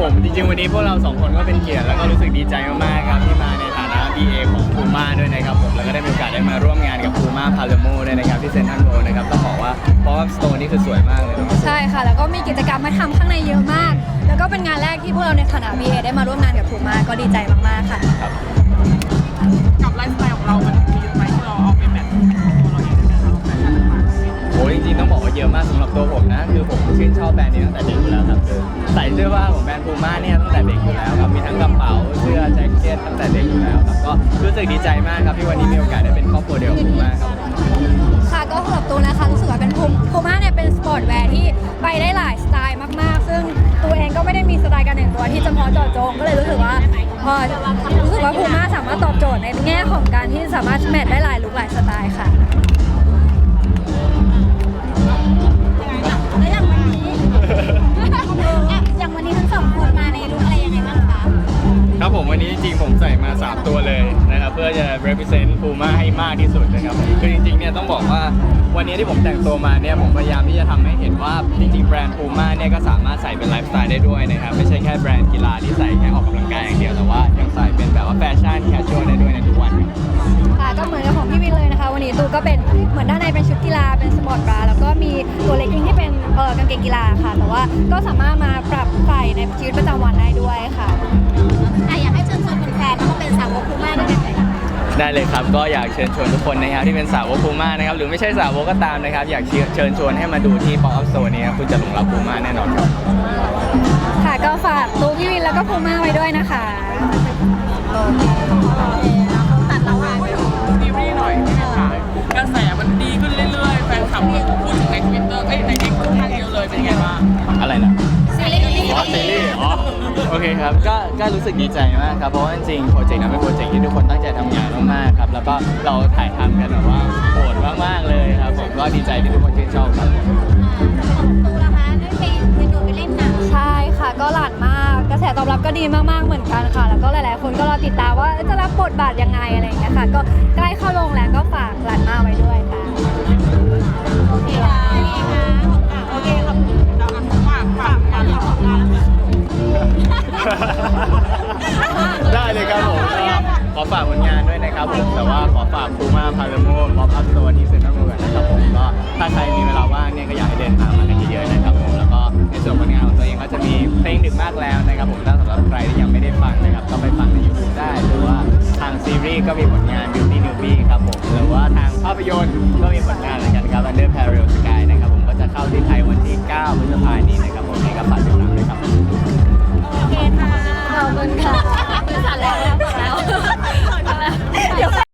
ผม จริงๆ วันนี้พวกเราสองคนก็เป็นเกียรติแล้วก็รู้สึกดีใจมากๆครับที่มาในฐานะ BA ของ Puma ด้วยนะครับผมแล้วก็ได้มีโอกาสได้มาร่วมงานกับ Puma p a l e r m o ด้วยนะครับที่เซ็นทรัลโ r นะครับต้องบอกว่าเพราะว่าสโตร์นี่คือสวยมากเลยนะครับใช่ค่ะ แล้วก็มีกิจกรรมมาทำข้างในเยอะมาก แล้วก็เป็นงานแรกที่พวกเราในฐานะ BA ได้มาร่วมงานกับพูม่าก็ดีใจมากๆค่ะ กับไลฟ์สไตล์ของเรา มันมีไหมที่เราเอาไปแมทช์ตัวเราเองด้วยนะครับแฟชั่นต่างๆโอ้จริงๆต้องบอกว่าเยอะมากสำหรับตัวผมนะ คือผมชื่นชอบแบรนด์นี้ตั้งแต่เด็กอยู่แล้วครับคือ ใส่เสื้อผ้าของแบรนด์ Puma เนี่ยตั้งแต่เด็กอยู่แล้วครับมีทั้งกระเป๋าเสื้อแจ็คเก็ตตั้งแต่เด็กอยู่แล้วครับก็รู้สึกดีใจมากครับที่วันนี้มีโอกาสได้เป็นครอบครัวเดียวกับ Puma ครับ ค่ะก็สำหรับตูนนะคะรู้สึกว่าเป็นพูพูม่าเนี่ยเป็นสปอร์ตแวร์ที่ไปได้หลายสไตล์มากๆ ซึ่งตัวเองก็ไม่ได้มีสไตล์การแต่งตัวที่เฉพาะเจาะจงก็เลยรู้สึกว่าพอรู้สึกว่าพูม่าสามารถตอบโจทย์ในแง่ของการที่สามารถแมทได้หลายลุคหลายสไตล์ค่ะ วันนี้จริงๆผมใส่มา 3 ตัวเลยนะครับเพื่อจะ represent Puma ให้มากที่สุดนะครับคือจริงๆเนี่ยต้องบอกว่าวันนี้ที่ผมแต่งตัวมาเนี่ยผมพยายามที่จะทำให้เห็นว่าจริงๆแบรนด์ Puma เนี่ยก็สามารถใส่เป็นไลฟ์สไตล์ได้ด้วยนะครับไม่ใช่แค่แบรนด์กีฬาที่ใส่แค่ออกกำลังกายอย่างเดียวแต่ว่ายังใส่เป็นแบบว่าแฟชั่นแคชชวลได้ด้วยในทุกวันค่ะก็เหมือนกับของพี่วินเลยนะคะ วันนี้ตูก็เป็นเหมือนด้านในเป็นชุดกีฬาเป็นสปอร์ตบราแล้วก็มีตัวเลกกิ้งที่เป็นเออกางเกงกีฬาค่ะ แต่ว่าก็สามารถมาปรับใส่ในชีวิตประจำวันได้ด้วยค่ะ ได้เลยครับ ก็อยากเชิญชวนทุกคนนะครับที่เป็นสาวกพูม่านะครับหรือไม่ใช่สาวกก็ตามนะครับ อยากเชิญเชิญชวนให้มาดูที่ Pop Up Store นี้ครับคุณจะหลงรักพูม่าแน่นอนครับค่ะก็ฝากตูพี่วินแล้วก็พูม่าไว้ด้วยนะคะตัดเราอะซีรีส์หน่อยที่เป็นขายกระแสมันดีขึ้นเรื่อยๆแฟนคลับพูดถึงในทวิตเตอร์เอ้ยในทิกค่อนข้างเยอะเลยเป็นไงบ้างอะไรนะซีรีส์ อ๋อซีรีส์อ๋อโอเคครับก็ก็รู้สึกดีใจมากครับเพราะว่าจริงๆโปรเจกต์นั้นเป็นโปรเจกต์ที่ทุกคนตั้งใจทำงานมากๆครับแล้วก็เราถ่ายทำกันแบบว่าโหดมากๆเลยครับผมก็ดีใจที่ทุกคนชื่นชอบครับของตูนะคะได้ไปไปดูไปเล่นหนังใช่ค่ะก็หลานมาก กระแสตอบรับก็ดีมากๆเหมือนกันค่ะ แล้วก็หลายๆ คนก็รอติดตามว่าจะรับบทบาทยังไงอะไรอย่างเงี้ยค่ะ ก็ใกล้เข้าโรงแล้วก็ฝากหลานมาไว้ด้วยค่ะ ได้เลยครับผมก็ขอฝากผลงานด้วยนะครับผมแต่ว่าขอฝากคูมาพาเลโมป๊อปอัพโซนที่เซ็นทรัลเวิลด์นะครับผมก็ถ้าใครมีเวลาว่างเนี่ยก็อยากให้เดินทางมากันเยอะๆนะครับผมแล้วก็ในส่วนผลงานของตัวเองก็จะมีเพลงดึกมากแล้วนะครับผมถ้าสำหรับใครที่ยังไม่ได้ฟังนะครับก็ไปฟังใน YouTube ได้หรือว่าทางซีรีส์ก็มีผลงาน Beauty Newbie ครับผมหรือว่าทางภาพยนตร์ก็มีผลงานเหมือนกัน